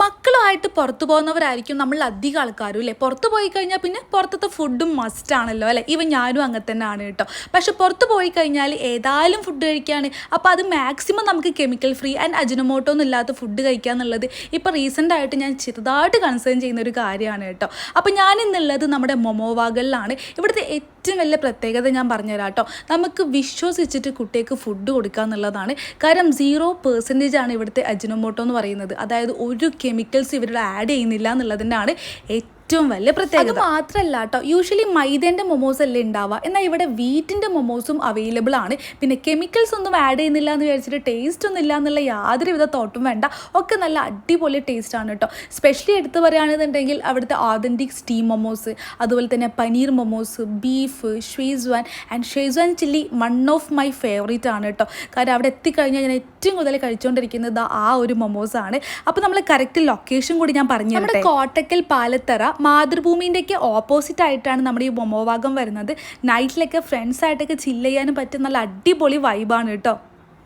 മക്കളുമായിട്ട് പുറത്തു പോകുന്നവരായിരിക്കും നമ്മൾ അധികം ആൾക്കാരും അല്ലേ? പുറത്ത് പോയി കഴിഞ്ഞാൽ പിന്നെ പുറത്തത്തെ ഫുഡും മസ്റ്റ് ആണല്ലോ അല്ലേ? ഇവ ഞാനും അങ്ങനെ തന്നെയാണ് കേട്ടോ. പക്ഷെ പുറത്ത് പോയി കഴിഞ്ഞാൽ ഏതായാലും ഫുഡ് കഴിക്കുകയാണ് അപ്പോൾ അത് മാക്സിമം നമുക്ക് കെമിക്കൽ ഫ്രീ ആൻഡ് അജിനോമോട്ടോ ഒന്നും ഇല്ലാത്ത ഫുഡ് കഴിക്കുക എന്നുള്ളത് ഇപ്പോൾ റീസെന്റ് ആയിട്ട് ഞാൻ ചെറുതായിട്ട് കൺസേൺ ചെയ്യുന്ന ഒരു കാര്യമാണ് കേട്ടോ. അപ്പോൾ ഞാൻ ഇന്നുള്ളത് നമ്മുടെ മൊമോവാകളിലാണ് ഇവിടുത്തെ ഏറ്റവും വലിയ പ്രത്യേകത ഞാൻ പറഞ്ഞുതരാം കേട്ടോ. നമുക്ക് വിശ്വസിച്ചിട്ട് കുട്ടികൾക്ക് ഫുഡ് കൊടുക്കുക എന്നുള്ളതാണ്. കാരണം സീറോ പെർസെന്റേജ് ആണ് ഇവിടുത്തെ അജിനോമോട്ടോ എന്ന് പറയുന്നത്. അതായത് ഒരു കെമിക്കൽസ് ഇവരുടെ ആഡ് ചെയ്യുന്നില്ല എന്നുള്ളതിനാണ് ഏറ്റവും വലിയ പ്രത്യേകത. അത് മാത്രമല്ല കേട്ടോ യൂഷ്വലി മൈദേന്റെ മൊമോസ് അല്ലേ ഉണ്ടാവുക എന്നാൽ ഇവിടെ വീറ്റിന്റെ മൊമോസും അവൈലബിൾ ആണ്. പിന്നെ കെമിക്കൽസ് ഒന്നും ആഡ് ചെയ്യുന്നില്ല എന്ന് വിചാരിച്ചിട്ട് ടേസ്റ്റ് ഒന്നും ഇല്ല എന്നുള്ള യാതൊരുവിധ തോട്ടും വേണ്ട. ഒക്കെ നല്ല അടിപൊളി ടേസ്റ്റ് ആണ് കേട്ടോ സ്പെഷ്യലി എടുത്ത് പറയുകയാണെന്നുണ്ടെങ്കിൽ അവിടുത്തെ ഓതന്റിക് സ്റ്റീം മൊമോസ് അതുപോലെ തന്നെ paneer momos beef schezwan and schezwan chilli one of my favourite ആണ് കേട്ടോ കാരണം അവിടെ എത്തിക്കഴിഞ്ഞാൽ ഞാൻ ഏറ്റവും കൂടുതൽ കഴിച്ചുകൊണ്ടിരിക്കുന്നത് ആ ഒരു മൊമോസ് ആണ്. അപ്പോൾ നമ്മൾ കറക്റ്റ് ലൊക്കേഷൻ കൂടി ഞാൻ പറഞ്ഞു നമ്മുടെ കോട്ടക്കൽ പാലത്തറ മാതൃഭൂമിന്റെയൊക്കെ ഓപ്പോസിറ്റ് ആയിട്ടാണ് നമ്മുടെ ഈ ബൊമോഭാഗം വരുന്നത്. നൈറ്റിലൊക്കെ ഫ്രണ്ട്സായിട്ടൊക്കെ ചില്ല് ചെയ്യാനും പറ്റുന്ന നല്ല അടിപൊളി വൈബാണ് കേട്ടോ.